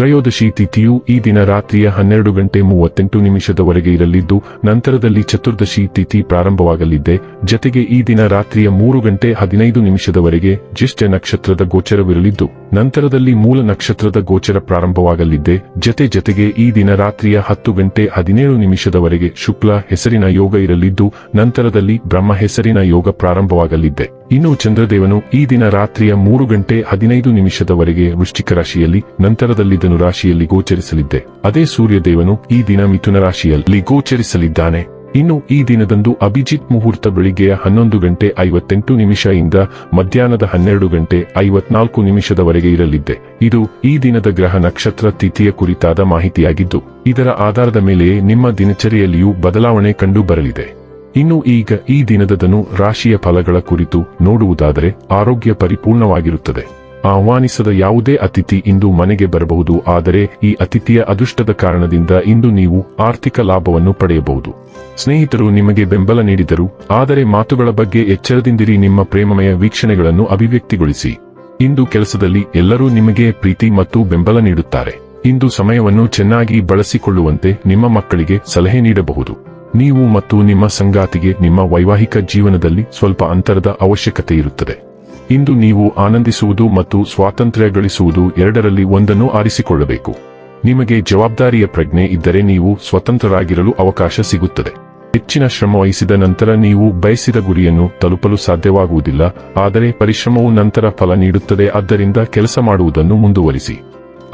ತ್ರಯೋದಶಿ ತಿಥಿಯು ಈ ದಿನ ರಾತ್ರಿಯ ಹನ್ನೆರಡು ಗಂಟೆ ಮೂವತ್ತೆಂಟು ನಿಮಿಷದವರೆಗೆ ಇರಲಿದ್ದು, ನಂತರದಲ್ಲಿ ಚತುರ್ದಶಿ ತಿಥಿ ಪ್ರಾರಂಭವಾಗಲಿದ್ದೆ ಜತೆಗೆ ಈ ದಿನ ರಾತ್ರಿಯ ಮೂರು ಗಂಟೆ ಹದಿನೈದು ನಿಮಿಷದವರೆಗೆ ಜ್ಯೇಷ್ಠ ನಕ್ಷತ್ರದ ಗೋಚರವಿರಲಿದ್ದು, ನಂತರದಲ್ಲಿ ಮೂಲ ನಕ್ಷತ್ರದ ಗೋಚರ ಪ್ರಾರಂಭವಾಗಲಿದ್ದೆ ಜತೆ ಜತೆಗೆ ಈ ದಿನ ರಾತ್ರಿಯ ಹತ್ತು ಗಂಟೆ ಹದಿನೇಳು ನಿಮಿಷದವರೆಗೆ ಶುಕ್ಲ ಹೆಸರಿನ ಯೋಗ ಇರಲಿದ್ದು, ನಂತರದಲ್ಲಿ ಬ್ರಹ್ಮ ಹೆಸರಿನ ಯೋಗ ಪ್ರಾರಂಭವಾಗಲಿದ್ದೆ ಇನ್ನು ಚಂದ್ರದೇವನು ಈ ದಿನ ರಾತ್ರಿಯ ಮೂರು ಗಂಟೆ ಹದಿನೈದು ನಿಮಿಷದವರೆಗೆ ವೃಶ್ಚಿಕ ರಾಶಿಯಲ್ಲಿ, ನಂತರದಲ್ಲಿ ಧನುರಾಶಿಯಲ್ಲಿ ಗೋಚರಿಸಲಿದ್ದೆ. ಅದೇ ಸೂರ್ಯದೇವನು ಈ ದಿನ ಮಿಥುನ ರಾಶಿಯಲ್ಲಿ ಗೋಚರಿಸಲಿದ್ದಾನೆ. ಇನ್ನು ಈ ದಿನದಂದು ಅಭಿಜಿತ್ ಮುಹೂರ್ತ ಬೆಳಿಗ್ಗೆಯ ಹನ್ನೊಂದು ಗಂಟೆ ಐವತ್ತೆಂಟು ನಿಮಿಷ ಇಂದ ಮಧ್ಯಾಹ್ನದ ಹನ್ನೆರಡು ಗಂಟೆ ಐವತ್ನಾಲ್ಕು ನಿಮಿಷದವರೆಗೆ ಇರಲಿದ್ದೆ. ಇದು ಈ ದಿನದ ಗ್ರಹ ನಕ್ಷತ್ರ ತಿಥಿಯ ಕುರಿತಾದ ಮಾಹಿತಿಯಾಗಿದ್ದು, ಇದರ ಆಧಾರದ ಮೇಲೆಯೇ ನಿಮ್ಮ ದಿನಚರಿಯಲ್ಲಿಯೂ ಬದಲಾವಣೆ ಕಂಡು ಬರಲಿದೆ ಇನ್ನು ಈಗ ಈ ದಿನದದನು ರಾಶಿಯ ಫಲಗಳ ಕುರಿತು ನೋಡುವುದಾದರೆ ಆರೋಗ್ಯ ಪರಿಪೂರ್ಣವಾಗಿರುತ್ತದೆ. ಆಹ್ವಾನಿಸದ ಯಾವುದೇ ಅತಿಥಿ ಇಂದು ಮನೆಗೆ ಬರಬಹುದು, ಆದರೆ ಈ ಅತಿಥಿಯ ಅದೃಷ್ಟದ ಕಾರಣದಿಂದ ಇಂದು ನೀವು ಆರ್ಥಿಕ ಲಾಭವನ್ನು ಪಡೆಯಬಹುದು. ಸ್ನೇಹಿತರು ನಿಮಗೆ ಬೆಂಬಲ ನೀಡಿದರು, ಆದರೆ ಮಾತುಗಳ ಬಗ್ಗೆ ಎಚ್ಚರದಿಂದಿರಿ, ನಿಮ್ಮ ಪ್ರೇಮಮಯ ವೀಕ್ಷಣೆಗಳನ್ನು ಅಭಿವ್ಯಕ್ತಿಗೊಳಿಸಿ. ಇಂದು ಕೆಲಸದಲ್ಲಿ ಎಲ್ಲರೂ ನಿಮಗೆ ಪ್ರೀತಿ ಮತ್ತು ಬೆಂಬಲ ನೀಡುತ್ತಾರೆ. ಇಂದು ಸಮಯವನ್ನು ಚೆನ್ನಾಗಿ ಬಳಸಿಕೊಳ್ಳುವಂತೆ ನಿಮ್ಮ ಮಕ್ಕಳಿಗೆ ಸಲಹೆ ನೀಡಬಹುದು. ನೀವು ಮತ್ತು ನಿಮ್ಮ ಸಂಗಾತಿಗೆ ನಿಮ್ಮ ವೈವಾಹಿಕ ಜೀವನದಲ್ಲಿ ಸ್ವಲ್ಪ ಅಂತರದ ಅವಶ್ಯಕತೆ ಇರುತ್ತದೆ. ಇಂದು ನೀವು ಆನಂದಿಸುವುದು ಮತ್ತು ಸ್ವಾತಂತ್ರ್ಯ ಗಳಿಸುವುದು ಎರಡರಲ್ಲಿ ಒಂದನ್ನು ಆರಿಸಿಕೊಳ್ಳಬೇಕು. ನಿಮಗೆ ಜವಾಬ್ದಾರಿಯ ಪ್ರಜ್ಞೆ ಇದ್ದರೆ ನೀವು ಸ್ವತಂತ್ರರಾಗಿರಲು ಅವಕಾಶ ಸಿಗುತ್ತದೆ. ಹೆಚ್ಚಿನ ಶ್ರಮ ವಹಿಸಿದ ನಂತರ ನೀವು ಬಯಸಿದ ಗುರಿಯನ್ನು ತಲುಪಲು ಸಾಧ್ಯವಾಗುವುದಿಲ್ಲ, ಆದರೆ ಪರಿಶ್ರಮವು ನಂತರ ಫಲ ನೀಡುತ್ತದೆ, ಆದ್ದರಿಂದ ಕೆಲಸ ಮಾಡುವುದನ್ನು ಮುಂದುವರಿಸಿ.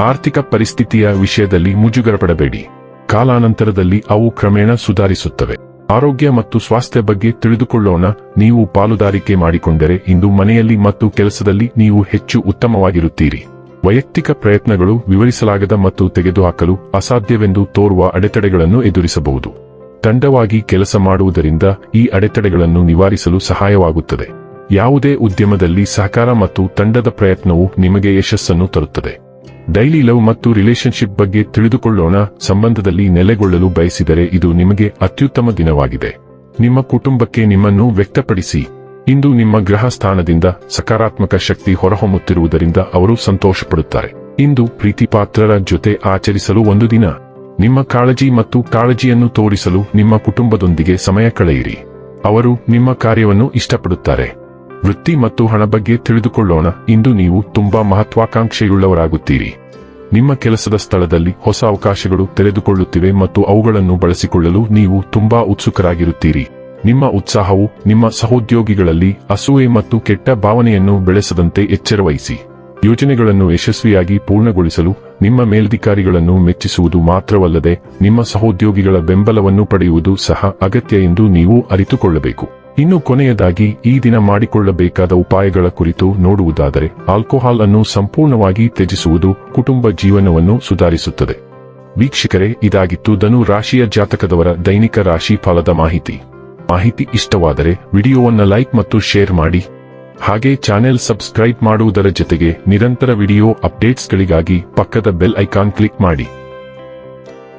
ಆರ್ಥಿಕ ಪರಿಸ್ಥಿತಿಯ ವಿಷಯದಲ್ಲಿ ಮುಜುಗರಪಡಬೇಡಿ. ಕಾಲಾನಂತರದಲ್ಲಿ ಅವು ಕ್ರಮೇಣ ಸುಧಾರಿಸುತ್ತವೆ. ಆರೋಗ್ಯ ಮತ್ತು ಸ್ವಾಸ್ಥ್ಯ ಬಗ್ಗೆ ತಿಳಿದುಕೊಳ್ಳೋಣ. ನೀವು ಪಾಲುದಾರಿಕೆ ಮಾಡಿಕೊಂಡರೆ ಇಂದು ಮನೆಯಲ್ಲಿ ಮತ್ತು ಕೆಲಸದಲ್ಲಿ ನೀವು ಹೆಚ್ಚು ಉತ್ತಮವಾಗಿರುತ್ತೀರಿ. ವೈಯಕ್ತಿಕ ಪ್ರಯತ್ನಗಳು ವಿವರಿಸಲಾಗದ ಮತ್ತು ತೆಗೆದುಹಾಕಲು ಅಸಾಧ್ಯವೆಂದು ತೋರುವ ಅಡೆತಡೆಗಳನ್ನು ಎದುರಿಸಬಹುದು. ತಂಡವಾಗಿ ಕೆಲಸ ಮಾಡುವುದರಿಂದ ಈ ಅಡೆತಡೆಗಳನ್ನು ನಿವಾರಿಸಲು ಸಹಾಯವಾಗುತ್ತದೆ. ಯಾವುದೇ ಉದ್ಯಮದಲ್ಲಿ ಸಹಕಾರ ಮತ್ತು ತಂಡದ ಪ್ರಯತ್ನವು ನಿಮಗೆ ಯಶಸ್ಸನ್ನು ತರುತ್ತದೆ. ಡೈಲಿ ಲವ್ ಮತ್ತು ರಿಲೇಶನ್ಶಿಪ್ ಬಗ್ಗೆ ತಿಳಿದುಕೊಳ್ಳೋಣ. ಸಂಬಂಧದಲ್ಲಿ ನೆಲೆಗೊಳ್ಳಲು ಬಯಸಿದರೆ ಇದು ನಿಮಗೆ ಅತ್ಯುತ್ತಮ ದಿನವಾಗಿದೆ. ನಿಮ್ಮ ಕುಟುಂಬಕ್ಕೆ ನಿಮ್ಮನ್ನು ವ್ಯಕ್ತಪಡಿಸಿ. ಇಂದು ನಿಮ್ಮ ಗ್ರಹ ಸ್ಥಾನದಿಂದ ಸಕಾರಾತ್ಮಕ ಶಕ್ತಿ ಹೊರಹೊಮ್ಮುತ್ತಿರುವುದರಿಂದ ಅವರು ಸಂತೋಷಪಡುತ್ತಾರೆ. ಇಂದು ಪ್ರೀತಿಪಾತ್ರರ ಜೊತೆ ಆಚರಿಸಲು ಒಂದು ದಿನ. ನಿಮ್ಮ ಕಾಳಜಿ ಮತ್ತು ಕಾಳಜಿಯನ್ನು ತೋರಿಸಲು ನಿಮ್ಮ ಕುಟುಂಬದೊಂದಿಗೆ ಸಮಯ ಕಳೆಯಿರಿ. ಅವರು ನಿಮ್ಮ ಕಾರ್ಯವನ್ನು ಇಷ್ಟಪಡುತ್ತಾರೆ. ವೃತ್ತಿ ಮತ್ತು ಹಣ ಬಗ್ಗೆ ತಿಳಿದುಕೊಳ್ಳೋಣ. ಇಂದು ನೀವು ತುಂಬಾ ಮಹತ್ವಾಕಾಂಕ್ಷೆಯುಳ್ಳವರಾಗುತ್ತೀರಿ. ನಿಮ್ಮ ಕೆಲಸದ ಸ್ಥಳದಲ್ಲಿ ಹೊಸ ಅವಕಾಶಗಳು ತೆರೆದುಕೊಳ್ಳುತ್ತಿವೆ ಮತ್ತು ಅವುಗಳನ್ನು ಬಳಸಿಕೊಳ್ಳಲು ನೀವು ತುಂಬಾ ಉತ್ಸುಕರಾಗಿರುತ್ತೀರಿ. ನಿಮ್ಮ ಉತ್ಸಾಹವು ನಿಮ್ಮ ಸಹೋದ್ಯೋಗಿಗಳಲ್ಲಿ ಅಸೂಯೆ ಮತ್ತು ಕೆಟ್ಟ ಭಾವನೆಯನ್ನು ಬೆಳೆಸದಂತೆ ಎಚ್ಚರವಹಿಸಿ. ಯೋಜನೆಗಳನ್ನು ಯಶಸ್ವಿಯಾಗಿ ಪೂರ್ಣಗೊಳಿಸಲು ನಿಮ್ಮ ಮೇಲಧಿಕಾರಿಗಳನ್ನು ಮೆಚ್ಚಿಸುವುದು ಮಾತ್ರವಲ್ಲದೆ ನಿಮ್ಮ ಸಹೋದ್ಯೋಗಿಗಳ ಬೆಂಬಲವನ್ನು ಪಡೆಯುವುದು ಸಹ ಅಗತ್ಯ ಎಂದು ನೀವು ಅರಿತುಕೊಳ್ಳಬೇಕು. ಇನ್ನು ಕೊನೆಯದಾಗಿ ಈ ದಿನ ಮಾಡಿಕೊಳ್ಳಬೇಕಾದ ಉಪಾಯಗಳ ಕುರಿತು ನೋಡುವುದಾದರೆ ಆಲ್ಕೋಹಾಲ್ ಅನ್ನು ಸಂಪೂರ್ಣವಾಗಿ ತ್ಯಜಿಸುವುದು ಕುಟುಂಬ ಜೀವನವನ್ನು ಸುಧಾರಿಸುತ್ತದೆ. ವೀಕ್ಷಕರೇ, ಇದಾಗಿತ್ತು ಧನು ರಾಶಿಯ ಜಾತಕದವರ ದೈನಿಕ ರಾಶಿ ಫಲದ ಮಾಹಿತಿ. ಮಾಹಿತಿ ಇಷ್ಟವಾದರೆ ವಿಡಿಯೋವನ್ನು ಲೈಕ್ ಮತ್ತು ಶೇರ್ ಮಾಡಿ. ಹಾಗೆ ಚಾನೆಲ್ ಸಬ್ಸ್ಕ್ರೈಬ್ ಮಾಡುವುದರ ಜೊತೆಗೆ ನಿರಂತರ ವಿಡಿಯೋ ಅಪ್ಡೇಟ್ಸ್ಗಳಿಗಾಗಿ ಪಕ್ಕದ ಬೆಲ್ ಐಕಾನ್ ಕ್ಲಿಕ್ ಮಾಡಿ.